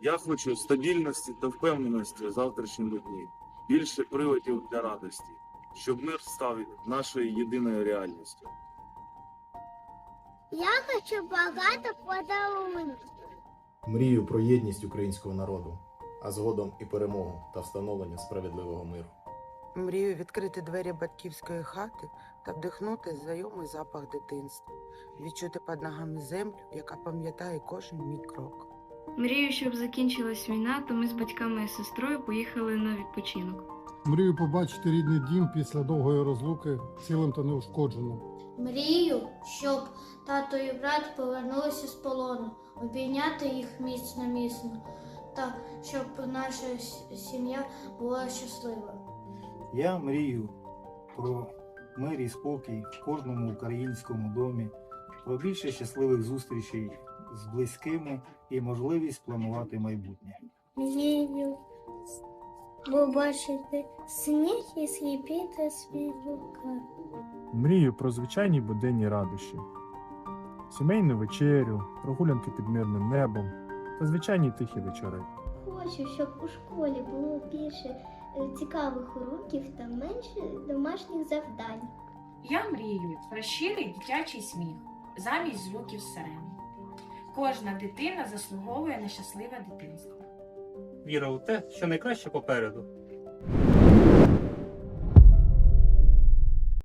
Я хочу стабільності та впевненості в завтрашньому дні, більше приводів для радості, щоб мир став нашою єдиною реальністю. Я хочу багато подарунків. Мрію про єдність українського народу, а згодом і перемогу та встановлення справедливого миру. Мрію відкрити двері батьківської хати та вдихнути знайомий запах дитинства, відчути під ногами землю, яка пам'ятає кожен мій крок. Мрію, щоб закінчилась війна, то ми з батьками і сестрою поїхали на відпочинок. Мрію побачити рідний дім після довгої розлуки цілим та неушкодженим. Мрію, щоб тато і брат повернулися з полону, обійняти їх міцно міцно, та щоб наша сім'я була щаслива. Я мрію про мир і спокій в кожному українському домі, про більше щасливих зустрічей з близькими і можливість планувати майбутнє. Мрію побачити сніг і скріпіти свій рукав. Мрію про звичайні буденні радощі, сімейну вечерю, прогулянки під мирним небом та звичайні тихі вечори. Хочу, щоб у школі було більше е, цікавих уроків та менше домашніх завдань. Я мрію про щирий дитячий сміх замість звуків сирени. Кожна дитина заслуговує на щасливе дитинство. Віра у те, що найкраще попереду.